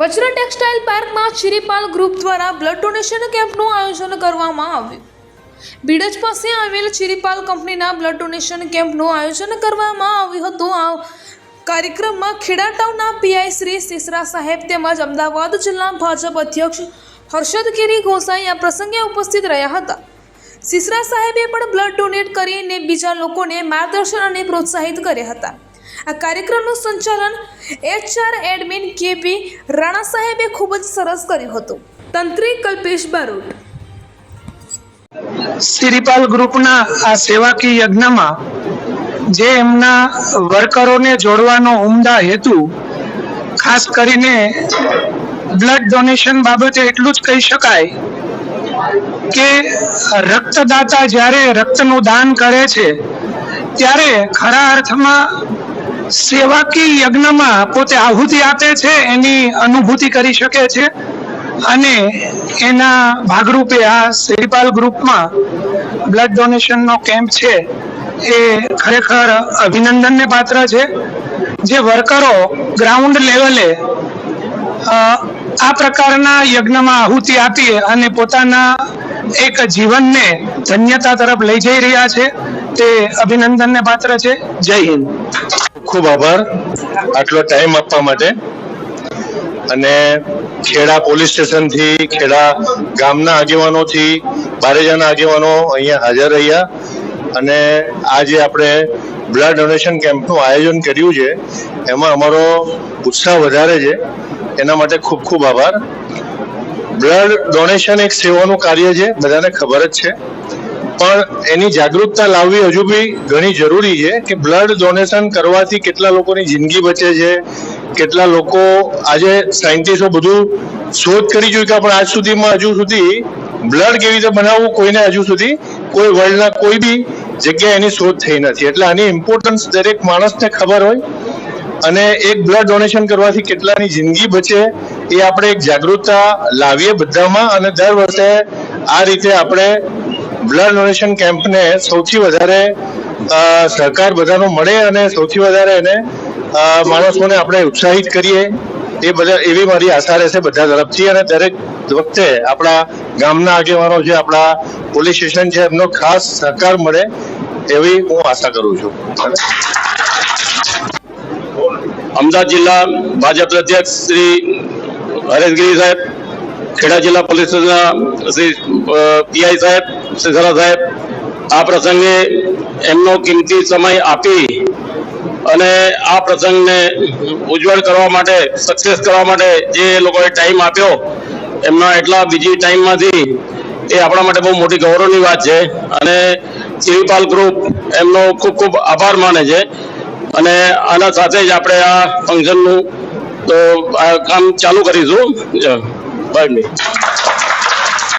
વજ્ર textile પાર્કમાં Chiripal group દ્વારા blood donation કેમ્પનું આયોજન કરવામાં આવ્યું. બીડજ પાસે આવેલ ચિરીપાલ કંપનીના બ્લડ ડોનેશન કેમ્પનું આયોજન કરવામાં આવ્યું હતું. આ કાર્યક્રમમાં ખેડા ટાઉનના પીઆઈ શ્રી સિસરા સાહેબ તેમજ અમદાવાદ જિલ્લા ભાજપ અધ્યક્ષ હર્ષદ કેરી ગોસાઈ આ પ્રસંગે ઉપસ્થિત રહ્યા હતા. સિસરા સાહેબે પણ બ્લડ ડોનેટ કરીને બીજા લોકોને માર્ગદર્શન અને પ્રોત્સાહિત કર્યા હતા. આ કાર્યક્રમનું સંચાલન એચઆર એડમિન કેપી રાણા સાહેબે ખૂબ જ સરસ કર્યું હતું. તંત્રી કલ્પેશ બારોટ. શ્રીપાલ ગ્રુપના આ સેવાકીય યજ્ઞમાં જે એમના વર્કરોને જોડવાનો ઉમદા હેતુ, ખાસ કરીને બ્લડ ડોનેશન બાબતે એટલું જ કહી શકાય કે રક્તદાતા જ્યારે રક્તનું દાન કરે છે, ત્યારે ખરા અર્થમાં સેવાકીય યજ્ઞમાં પોતે આહુતિ આપે છે, એની અનુભૂતિ કરી શકે છે અને એના ભાગરૂપે આ શ્રીપાલ ગ્રુપમાં બ્લડ ડોનેશનનો કેમ્પ છે, એ ખરેખર અભિનંદનને પાત્ર છે. જે વર્કરો ગ્રાઉન્ડ લેવલે આ પ્રકારના યજ્ઞમાં આહુતિ આપી અને પોતાના એક જીવનને ધન્યતા તરફ લઈ જઈ રહ્યા છે. તે અભિનંદનને પાત્ર છે? જય હિન્દ. ખૂબ આભાર આટલો ટાઈમ આપવા માટે. અને ખેડા પોલીસ સ્ટેશનથી, ખેડા ગામના આગેવાનોથી, બારેજાના આગેવાનો અહીંયા હાજર રહ્યા. અને આજે આપણે બ્લડ ડોનેશન કેમ્પનું આયોજન કર્યું છે, એમાં અમારો ઉત્સાહ વધારે છે. એના માટે ખૂબ ખૂબ આભાર. બ્લડ ડોનેશન એક સેવાનું કાર્ય છે, બધાને ખબર જ છે. પણ એની જાગૃતતા લાવવી હજુ બી ઘણી જરૂરી છે કે બ્લડ ડોનેશન કરવાથી કેટલા લોકોની જિંદગી બચે છે, કેટલા લોકો આજે સાયન્ટિસ્ટો બધું શોધ કરી ચૂક્યા પણ આજ સુધીમાં હજુ સુધી બ્લડ કેવી રીતે બનાવવું કોઈને હજુ સુધી કોઈ વર્લ્ડના કોઈ બી જગ્યાએ એની શોધ થઈ નથી. એટલે આની ઇમ્પોર્ટન્સ દરેક માણસને ખબર હોય અને એક બ્લડ ડોનેશન કરવાથી કેટલાની જિંદગી બચે એ આપણે એક જાગૃતતા લાવીએ બધામાં અને દર વર્ષે આ રીતે આપણે બ્લડ ડોનેશન કેમ્પને સૌથી વધારે સહકાર બધાનો મળે અને સૌથી વધારે એને માણસોને આપણે ઉત્સાહિત કરીએ. એ બધા, એવી મારી આશા રહેશે બધા તરફથી. અને દરેક વખતે આપણા ગામના આગેવાનો છે, આપણા પોલીસ સ્ટેશન છે, એમનો ખાસ સહકાર મળે એવી હું આશા કરું છું. અમદાવાદ જિલ્લા ભાજપ અધ્યક્ષ શ્રી હરેશગીરી સાહેબ, ખેડા જિલ્લા પોલીસ શ્રી પીઆઈ સાહેબ શ્રી સાહેબ, આ પ્રસંગે એમનો કિંમતી સમય આપી અને આ પ્રસંગને ઉજ્જવળ કરવા માટે સક્સેસ કરવા માટે જે લોકોએ ટાઈમ આપ્યો, એમના એટલા બીજી ટાઈમમાંથી એ આપણા માટે બહુ મોટી ગૌરવની વાત છે. અને શિવપાલ ગ્રુપ એમનો ખૂબ ખૂબ આભાર માને છે. અને આના સાથે જ આપણે આ ફંક્શનનું તો કામ ચાલુ કરીશું. બાય